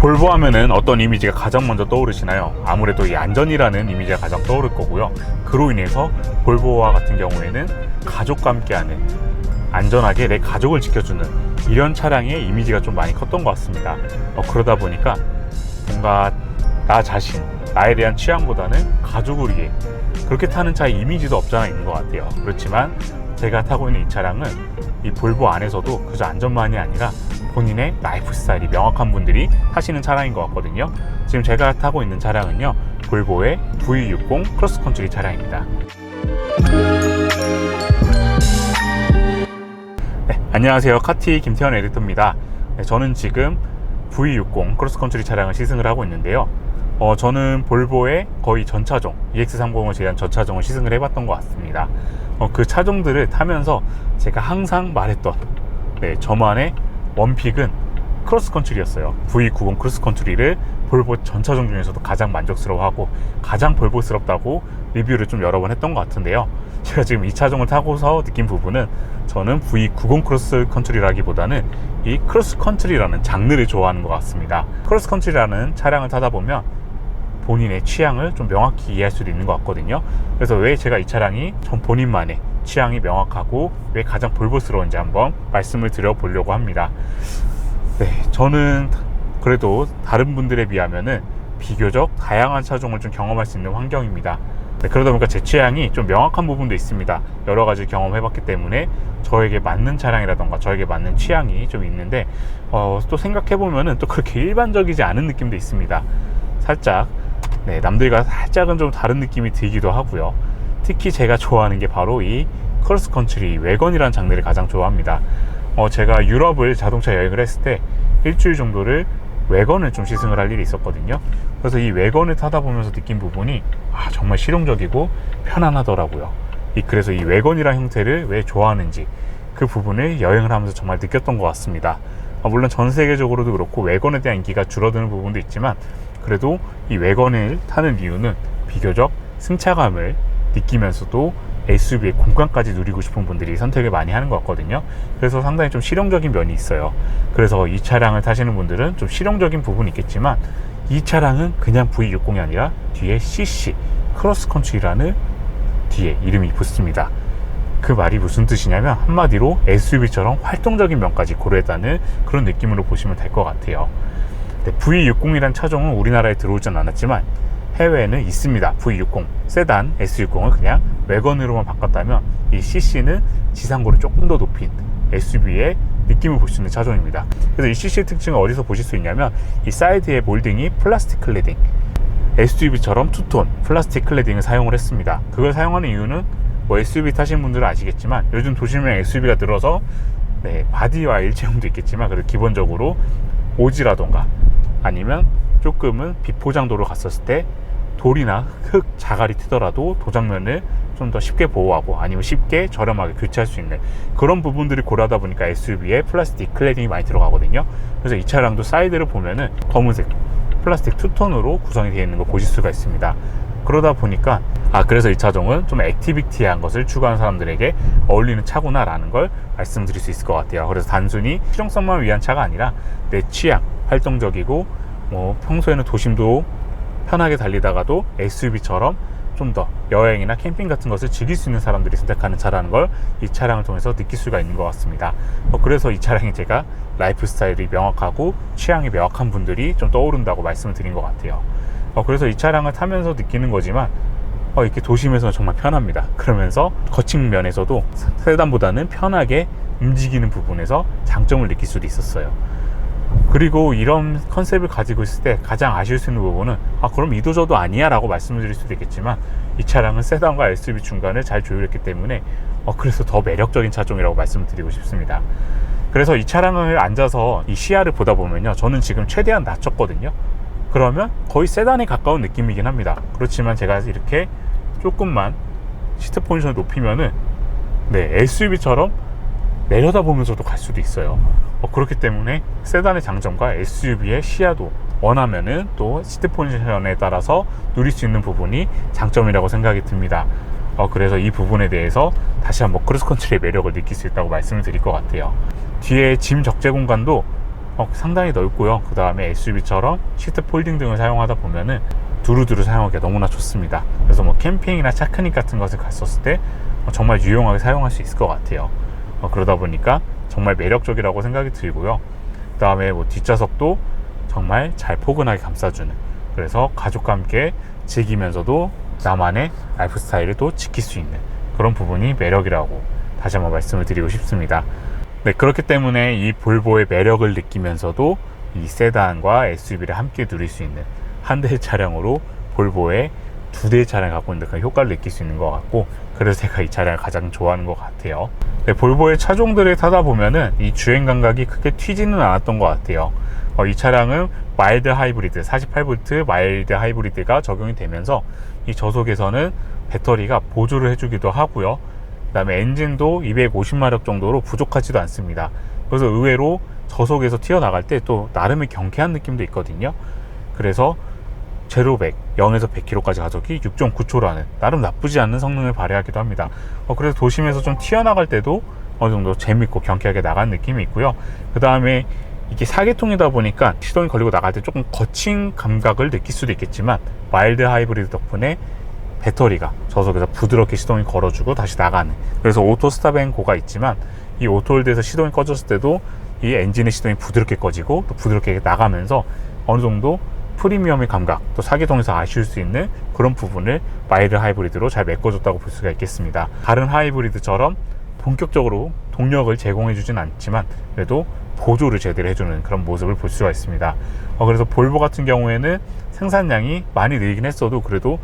볼보 하면은 어떤 이미지가 가장 먼저 떠오르시나요? 아무래도 이 안전이라는 이미지가 가장 떠오를 거고요. 그로 인해서 볼보와 같은 경우에는 가족과 함께하는 안전하게 내 가족을 지켜주는 이런 차량의 이미지가 좀 많이 컸던 것 같습니다. 어, 그러다 보니까 뭔가 나 자신, 나에 대한 취향보다는 가족을 위해 그렇게 타는 차의 이미지도 없잖아 있는 것 같아요. 그렇지만 제가 타고 있는 이 차량은 이 볼보 안에서도 그저 안전만이 아니라 본인의 라이프 스타일이 명확한 분들이 타시는 차량인 것 같거든요. 지금 제가 타고 있는 차량은요, 볼보의 V60 크로스 컨트리 차량입니다. 네, 안녕하세요. 카티 김태현 에디터입니다. 네, 저는 지금 V60 크로스 컨트리 차량을 시승을 하고 있는데요. 어, 저는 볼보의 거의 전차종 EX30을 제한 전차종을 시승을 해봤던 것 같습니다. 어, 그 차종들을 타면서 제가 항상 말했던 네, 저만의 원픽은 크로스 컨트리였어요. V90 크로스 컨트리를 볼보 전차종 중에서도 가장 만족스러워하고 가장 볼보스럽다고 리뷰를 좀 여러 번 했던 것 같은데요. 제가 지금 이 차종을 타고서 느낀 부분은 저는 V90 크로스 컨트리라기보다는 이 크로스 컨트리라는 장르를 좋아하는 것 같습니다. 크로스 컨트리라는 차량을 타다 보면 본인의 취향을 좀 명확히 이해할 수도 있는 것 같거든요. 그래서 왜 제가 이 차량이 전 본인만의 취향이 명확하고 왜 가장 볼보스러운지 한번 말씀을 드려보려고 합니다. 네, 저는 그래도 다른 분들에 비하면은 비교적 다양한 차종을 좀 경험할 수 있는 환경입니다. 네, 그러다 보니까 제 취향이 좀 명확한 부분도 있습니다. 여러 가지 경험해봤기 때문에 저에게 맞는 차량이라던가 저에게 맞는 취향이 좀 있는데 어, 또 생각해보면은 또 그렇게 일반적이지 않은 느낌도 있습니다. 살짝 네, 남들과 살짝은 좀 다른 느낌이 들기도 하고요. 특히 제가 좋아하는 게 바로 이 크로스 컨트리 외건이라는 장르를 가장 좋아합니다. 어, 제가 유럽을 자동차 여행을 했을 때 일주일 정도를 외건을 좀 시승을 할 일이 있었거든요. 그래서 이 외건을 타다 보면서 느낀 부분이 아, 정말 실용적이고 편안하더라고요. 이, 그래서 이 외건이란 형태를 왜 좋아하는지 그 부분을 여행을 하면서 정말 느꼈던 것 같습니다. 아, 물론 전 세계적으로도 그렇고 외건에 대한 인기가 줄어드는 부분도 있지만 그래도 이 외건을 타는 이유는 비교적 승차감을 느끼면서도 SUV의 공간까지 누리고 싶은 분들이 선택을 많이 하는 것 같거든요. 그래서 상당히 좀 실용적인 면이 있어요. 그래서 이 차량을 타시는 분들은 좀 실용적인 부분이 있겠지만 이 차량은 그냥 V60이 아니라 뒤에 CC 크로스 컨트리라는 뒤에 이름이 붙습니다. 그 말이 무슨 뜻이냐면 한마디로 SUV처럼 활동적인 면까지 고려했다는 그런 느낌으로 보시면 될 것 같아요. 네, V60이란 차종은 우리나라에 들어오진 않았지만 해외에는 있습니다. V60 세단 S60을 그냥 외건으로만 바꿨다면 이 CC는 지상고를 조금 더 높인 SUV의 느낌을 볼 수 있는 차종입니다. 그래서 이 CC의 특징을 어디서 보실 수 있냐면 이 사이드의 몰딩이 플라스틱 클레딩 SUV처럼 투톤 플라스틱 클레딩을 사용을 했습니다. 그걸 사용하는 이유는 뭐 SUV 타신 분들은 아시겠지만 요즘 도심형 SUV가 늘어서 네, 바디와 일체형도 있겠지만 그래도 기본적으로 오지라던가 아니면 조금은 비포장도로 갔었을 때 돌이나 흙, 자갈이 튀더라도 도장면을 좀 더 쉽게 보호하고 아니면 쉽게 저렴하게 교체할 수 있는 그런 부분들을 고려하다 보니까 SUV에 플라스틱 클레딩이 많이 들어가거든요. 그래서 이 차량도 사이드를 보면은 검은색 플라스틱 투톤으로 구성이 되어 있는 걸 보실 수가 있습니다. 그러다 보니까 아 그래서 이 차종은 좀 액티비티한 것을 추구하는 사람들에게 어울리는 차구나 라는 걸 말씀드릴 수 있을 것 같아요. 그래서 단순히 실용성만 위한 차가 아니라 내 취향, 활동적이고 뭐 평소에는 도심도 편하게 달리다가도 SUV처럼 좀 더 여행이나 캠핑 같은 것을 즐길 수 있는 사람들이 선택하는 차라는 걸 이 차량을 통해서 느낄 수가 있는 것 같습니다. 어, 그래서 이 차량이 제가 라이프 스타일이 명확하고 취향이 명확한 분들이 좀 떠오른다고 말씀을 드린 것 같아요. 어, 그래서 이 차량을 타면서 느끼는 거지만 어, 이렇게 도심에서는 정말 편합니다. 그러면서 거친 면에서도 세단보다는 편하게 움직이는 부분에서 장점을 느낄 수도 있었어요. 그리고 이런 컨셉을 가지고 있을 때 가장 아쉬울 수 있는 부분은 아 그럼 이도저도 아니야 라고 말씀을 드릴 수도 있겠지만 이 차량은 세단과 SUV 중간을 잘 조율했기 때문에 어 그래서 더 매력적인 차종이라고 말씀을 드리고 싶습니다 그래서 이 차량을 앉아서 이 시야를 보다 보면요 저는 지금 최대한 낮췄거든요 그러면 거의 세단에 가까운 느낌이긴 합니다 그렇지만 제가 이렇게 조금만 시트 포지션을 높이면은 네 SUV처럼 내려다보면서도 갈 수도 있어요. 어, 그렇기 때문에 세단의 장점과 SUV의 시야도 원하면은 또 시트 포지션에 따라서 누릴 수 있는 부분이 장점이라고 생각이 듭니다. 어, 그래서 이 부분에 대해서 다시 한번 크로스 컨트리의 매력을 느낄 수 있다고 말씀을 드릴 것 같아요. 뒤에 짐 적재 공간도 어, 상당히 넓고요. 그 다음에 SUV처럼 시트 폴딩 등을 사용하다 보면은 두루두루 사용하기가 너무나 좋습니다. 그래서 뭐 캠핑이나 차크닉 같은 것을 갔었을 때 어, 정말 유용하게 사용할 수 있을 것 같아요. 어, 그러다 보니까 정말 매력적이라고 생각이 들고요. 그 다음에 뭐 뒷좌석도 정말 잘 포근하게 감싸주는 그래서 가족과 함께 즐기면서도 나만의 라이프 스타일을 또 지킬 수 있는 그런 부분이 매력이라고 다시 한번 말씀을 드리고 싶습니다. 네, 그렇기 때문에 이 볼보의 매력을 느끼면서도 이 세단과 SUV를 함께 누릴 수 있는 한 대의 차량으로 볼보의 두 대의 차량을 갖고 있는 그런 효과를 느낄 수 있는 것 같고 그래서 제가 이 차량을 가장 좋아하는 것 같아요. 네, 볼보의 차종들을 타다 보면은 이 주행 감각이 크게 튀지는 않았던 것 같아요. 어, 이 차량은 마일드 하이브리드 48V 마일드 하이브리드가 적용이 되면서 이 저속에서는 배터리가 보조를 해주기도 하고요. 그 다음에 엔진도 250마력 정도로 부족하지도 않습니다. 그래서 의외로 저속에서 튀어나갈 때 또 나름의 경쾌한 느낌도 있거든요. 그래서 제로 100, 0에서 100km까지 가속이 6.9초라는 나름 나쁘지 않은 성능을 발휘하기도 합니다. 어, 그래서 도심에서 좀 튀어나갈 때도 어느 정도 재밌고 경쾌하게 나간 느낌이 있고요. 그 다음에 이게 사계통이다 보니까 시동이 걸리고 나갈 때 조금 거친 감각을 느낄 수도 있겠지만 마일드 하이브리드 덕분에 배터리가 저속에서 부드럽게 시동이 걸어주고 다시 나가는. 그래서 오토 스탑 앤고가 있지만 이 오토홀드에서 시동이 꺼졌을 때도 이 엔진의 시동이 부드럽게 꺼지고 또 부드럽게 나가면서 어느 정도 프리미엄의 감각 또 사계통에서 아쉬울 수 있는 그런 부분을 마일드 하이브리드로 잘 메꿔줬다고 볼 수가 있겠습니다. 다른 하이브리드처럼 본격적으로 동력을 제공해 주진 않지만 그래도 보조를 제대로 해주는 그런 모습을 볼 수가 있습니다. 어, 그래서 볼보 같은 경우에는 생산량이 많이 늘긴 했어도 그래도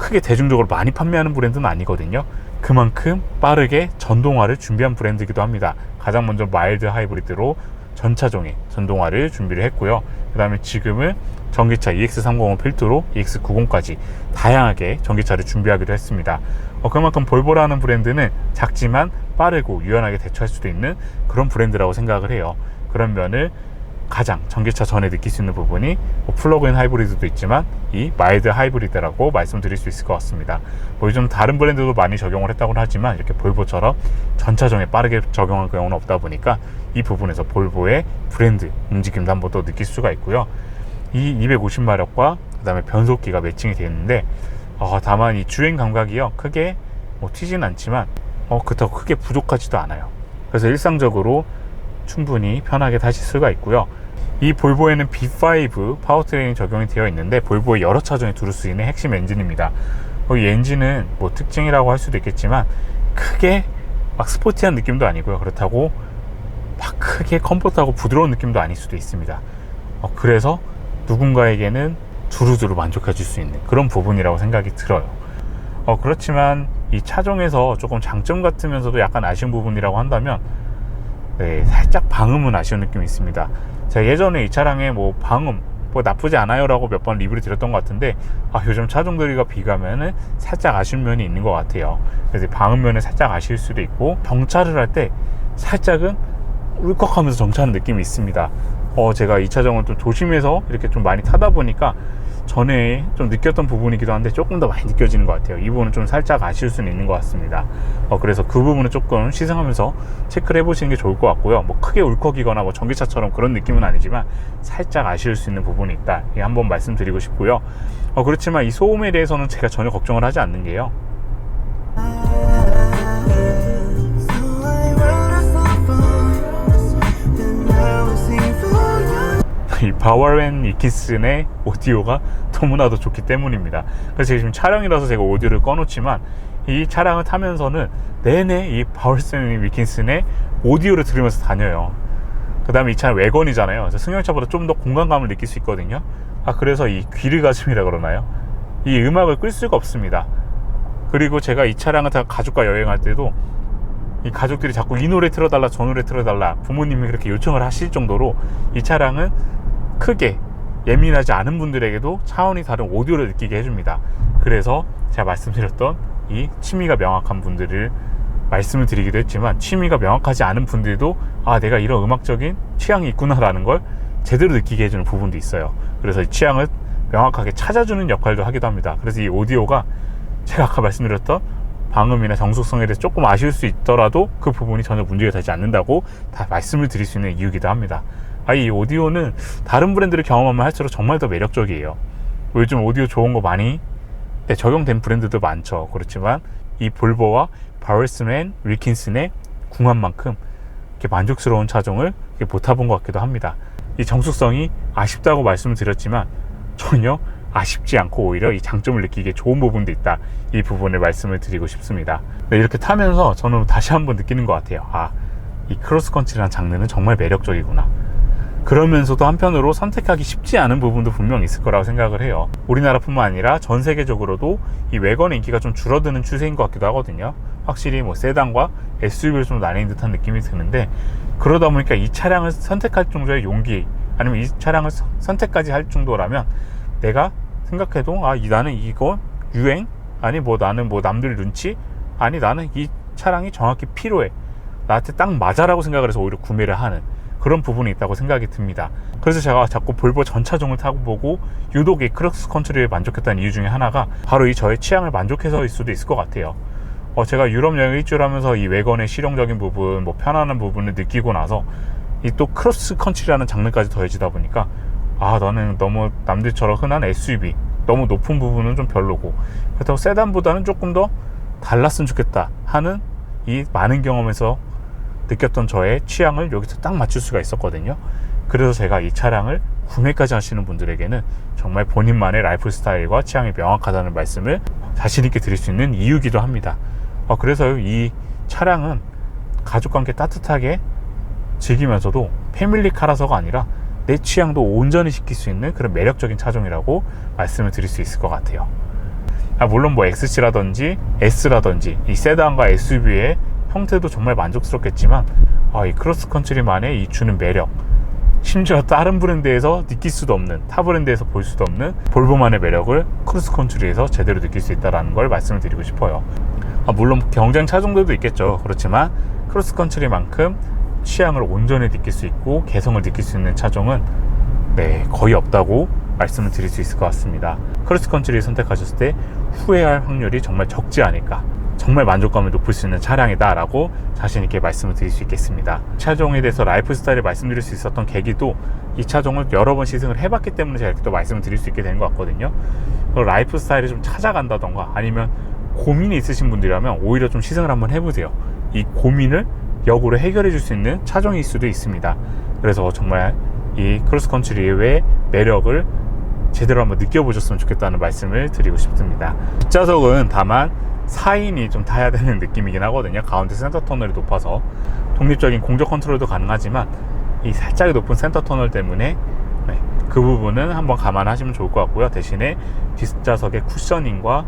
크게 대중적으로 많이 판매하는 브랜드는 아니거든요. 그만큼 빠르게 전동화를 준비한 브랜드이기도 합니다. 가장 먼저 마일드 하이브리드로 전차종의 전동화를 준비를 했고요. 그 다음에 지금은 전기차 EX305 필두로 EX90까지 다양하게 전기차를 준비하기도 했습니다. 어, 그만큼 볼보라는 브랜드는 작지만 빠르고 유연하게 대처할 수도 있는 그런 브랜드라고 생각을 해요. 그런 면을 가장 전기차 전에 느낄 수 있는 부분이 뭐 플러그인 하이브리드도 있지만 이 마일드 하이브리드라고 말씀드릴 수 있을 것 같습니다. 뭐 요즘 다른 브랜드도 많이 적용을 했다고 하지만 이렇게 볼보처럼 전차종에 빠르게 적용할 경우는 없다 보니까 이 부분에서 볼보의 브랜드 움직임도 한번 더 느낄 수가 있고요. 이 250마력과 그 다음에 변속기가 매칭이 되어 있는데 어, 다만 이 주행 감각이요 크게 뭐 튀진 않지만 어, 그렇다고 크게 부족하지도 않아요. 그래서 일상적으로 충분히 편하게 타실 수가 있고요. 이 볼보에는 B5 파워트레인이 적용이 되어 있는데 볼보의 여러 차종에 두를 수 있는 핵심 엔진입니다. 어, 이 엔진은 뭐 특징이라고 할 수도 있겠지만 크게 막 스포티한 느낌도 아니고요. 그렇다고 막 크게 컴포트하고 부드러운 느낌도 아닐 수도 있습니다. 어, 그래서 누군가에게는 두루두루 만족해 줄 수 있는 그런 부분이라고 생각이 들어요. 어, 그렇지만 이 차종에서 조금 장점 같으면서도 약간 아쉬운 부분이라고 한다면 네, 살짝 방음은 아쉬운 느낌이 있습니다. 제가 예전에 이 차량에 뭐 방음 뭐 나쁘지 않아요라고 몇 번 리뷰를 드렸던 것 같은데 아, 요즘 차종들과 비교하면은 살짝 아쉬운 면이 있는 것 같아요. 그래서 방음 면에 살짝 아쉬울 수도 있고 정차를 할 때 살짝은 울컥하면서 정차하는 느낌이 있습니다. 어, 제가 이 차종을 좀 조심해서 이렇게 좀 많이 타다 보니까 전에 좀 느꼈던 부분이기도 한데 조금 더 많이 느껴지는 것 같아요. 이 부분은 좀 살짝 아쉬울 수는 있는 것 같습니다. 어, 그래서 그 부분은 조금 시승하면서 체크를 해보시는 게 좋을 것 같고요. 뭐 크게 울컥이거나 뭐 전기차처럼 그런 느낌은 아니지만 살짝 아쉬울 수 있는 부분이 있다. 이 한번 말씀드리고 싶고요. 어, 그렇지만 이 소음에 대해서는 제가 전혀 걱정을 하지 않는 게요. 이 바워앤 이키슨의 오디오가 너무나도 좋기 때문입니다. 그래서 지금 촬영이라서 제가 오디오를 꺼놓지만 이 차량을 타면서는 내내 이 바워앤 위킨슨의 오디오를 들으면서 다녀요. 그 다음에 이 차는 외건이잖아요. 그래서 승용차보다 좀 더 공간감을 느낄 수 있거든요. 아, 그래서 이 귀를 가슴이라 그러나요? 이 음악을 끌 수가 없습니다. 그리고 제가 이 차량을 타 가족과 여행할 때도 이 가족들이 자꾸 이 노래 틀어달라 저 노래 틀어달라 부모님이 그렇게 요청을 하실 정도로 이 차량은 크게 예민하지 않은 분들에게도 차원이 다른 오디오를 느끼게 해줍니다. 그래서 제가 말씀드렸던 이 취미가 명확한 분들을 말씀을 드리기도 했지만 취미가 명확하지 않은 분들도 아 내가 이런 음악적인 취향이 있구나라는 걸 제대로 느끼게 해주는 부분도 있어요. 그래서 이 취향을 명확하게 찾아주는 역할도 하기도 합니다. 그래서 이 오디오가 제가 아까 말씀드렸던 방음이나 정숙성에 대해서 조금 아쉬울 수 있더라도 그 부분이 전혀 문제가 되지 않는다고 다 말씀을 드릴 수 있는 이유기도 합니다. 아, 이 오디오는 다른 브랜드를 경험하면 할수록 정말 더 매력적이에요. 요즘 오디오 좋은 거 많이 네, 적용된 브랜드도 많죠. 그렇지만 이 볼보와 바울스맨 윌킨슨의 궁합만큼 이렇게 만족스러운 차종을 이렇게 못 타본 것 같기도 합니다. 이 정숙성이 아쉽다고 말씀을 드렸지만 전혀 아쉽지 않고 오히려 이 장점을 느끼기에 좋은 부분도 있다. 이 부분을 말씀을 드리고 싶습니다. 네, 이렇게 타면서 저는 다시 한번 느끼는 것 같아요. 아, 이 크로스컨트리라는 장르는 정말 매력적이구나. 그러면서도 한편으로 선택하기 쉽지 않은 부분도 분명 있을 거라고 생각을 해요. 우리나라뿐만 아니라 전 세계적으로도 이 외관의 인기가 좀 줄어드는 추세인 것 같기도 하거든요. 확실히 뭐 세단과 SUV를 좀 나뉜 듯한 느낌이 드는데 그러다 보니까 이 차량을 선택할 정도의 용기 아니면 이 차량을 서- 선택까지 할 정도라면 내가 생각해도 아 이- 나는 이거 유행 아니 뭐 나는 뭐 남들 눈치 아니 나는 이 차량이 정확히 필요해 나한테 딱 맞아라고 생각을 해서 오히려 구매를 하는 그런 부분이 있다고 생각이 듭니다. 그래서 제가 자꾸 볼보 전차종을 타고 보고 유독 이 크로스 컨트리에 만족했다는 이유 중에 하나가 바로 이 저의 취향을 만족해서일 수도 있을 것 같아요. 어, 제가 유럽 여행 일주를 하면서 이 외관의 실용적인 부분, 뭐 편안한 부분을 느끼고 나서 이 또 크로스 컨트리라는 장르까지 더해지다 보니까 아 나는 너무 남들처럼 흔한 SUV 너무 높은 부분은 좀 별로고 그렇다고 세단보다는 조금 더 달랐으면 좋겠다 하는 이 많은 경험에서 느꼈던 저의 취향을 여기서 딱 맞출 수가 있었거든요. 그래서 제가 이 차량을 구매까지 하시는 분들에게는 정말 본인만의 라이프 스타일과 취향이 명확하다는 말씀을 자신있게 드릴 수 있는 이유기도 합니다. 어, 그래서 이 차량은 함께 따뜻하게 즐기면서도 패밀리카라서가 아니라 내 취향도 온전히 시킬 수 있는 그런 매력적인 차종이라고 말씀을 드릴 수 있을 것 같아요. 아, 물론 뭐 XC라든지 S라든지 이 세단과 SUV의 형태도 정말 만족스럽겠지만 아, 이 크로스컨트리만의 이 주는 매력 심지어 다른 브랜드에서 느낄 수도 없는 타 브랜드에서 볼 수도 없는 볼보만의 매력을 크로스컨트리에서 제대로 느낄 수 있다는 걸 말씀을 드리고 싶어요 아, 물론 경쟁 차종들도 있겠죠 그렇지만 크로스컨트리만큼 취향을 온전히 느낄 수 있고 개성을 느낄 수 있는 차종은 네, 거의 없다고 말씀을 드릴 수 있을 것 같습니다. 크로스컨트리를 선택하셨을 때 후회할 확률이 정말 적지 않을까. 정말 만족감을 높일 수 있는 차량이다라고 자신 있게 말씀을 드릴 수 있겠습니다. 차종에 대해서 라이프 스타일을 말씀드릴 수 있었던 계기도 이 차종을 여러 번 시승을 해봤기 때문에 제가 이렇게 또 말씀을 드릴 수 있게 되는 것 같거든요. 그 라이프 스타일을 좀 찾아간다던가 아니면 고민이 있으신 분들이라면 오히려 좀 시승을 한번 해보세요. 이 고민을 역으로 해결해 줄 수 있는 차종일 수도 있습니다. 그래서 정말 이 크로스 컨트리의 매력을 제대로 한번 느껴보셨으면 좋겠다는 말씀을 드리고 싶습니다. 뒷좌석은 다만 4인이 좀 타야 되는 느낌이긴 하거든요. 가운데 센터 터널이 높아서 독립적인 공조 컨트롤도 가능하지만 이 살짝 높은 센터 터널 때문에 네, 그 부분은 한번 감안하시면 좋을 것 같고요. 대신에 뒷좌석의 쿠셔닝과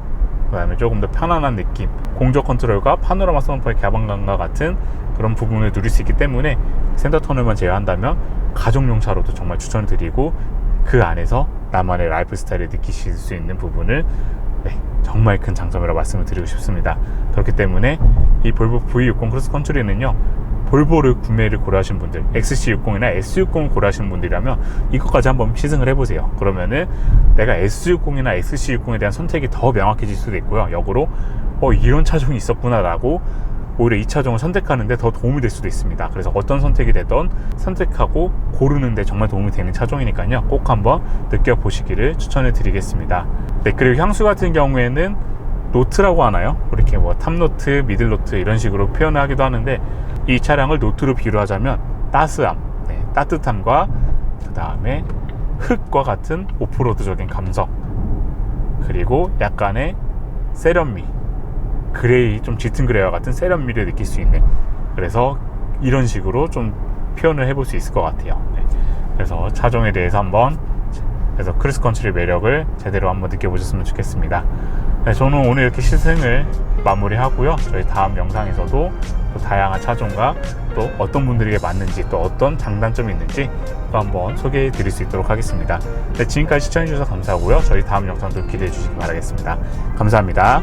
그다음에 조금 더 편안한 느낌, 공조 컨트롤과 파노라마 선루프의 개방감과 같은 그런 부분을 누릴 수 있기 때문에 센터 터널만 제외한다면 가족용 차로도 정말 추천드리고 그 안에서 나만의 라이프 스타일을 느끼실 수 있는 부분을 네, 정말 큰 장점이라고 말씀을 드리고 싶습니다. 그렇기 때문에 이 볼보 V60 크로스 컨트리는요. 볼보를 구매를 고려하신 분들, XC60이나 S60을 고려하시는 분들이라면 이것까지 한번 시승을 해보세요. 그러면은 내가 S60이나 XC60에 대한 선택이 더 명확해질 수도 있고요. 역으로 어 이런 차종이 있었구나라고 오히려 이 차종을 선택하는데 더 도움이 될 수도 있습니다. 그래서 어떤 선택이 되던 선택하고 고르는데 정말 도움이 되는 차종이니까요. 꼭 한번 느껴보시기를 추천해 드리겠습니다. 네, 그리고 향수 같은 경우에는 노트라고 하나요? 이렇게 뭐 탑노트, 미들노트 이런 식으로 표현하기도 하는데 이 차량을 노트로 비유하자면 따스함, 네, 따뜻함과 그 다음에 흙과 같은 오프로드적인 감성 그리고 약간의 세련미 그레이 좀 짙은 그레이와 같은 세련미를 느낄 수 있는. 그래서 이런 식으로 좀 표현을 해볼 수 있을 것 같아요. 네. 그래서 차종에 대해서 한번 그래서 크리스컨트리 매력을 제대로 한번 느껴보셨으면 좋겠습니다 네, 저는 오늘 이렇게 시승을 마무리하고요. 저희 다음 영상에서도 또 다양한 차종과 또 어떤 분들에게 맞는지 또 어떤 장단점이 있는지 또 한번 소개해 드릴 수 있도록 하겠습니다. 네, 지금까지 시청해 주셔서 감사하고요. 저희 다음 영상도 기대해 주시기 바라겠습니다. 감사합니다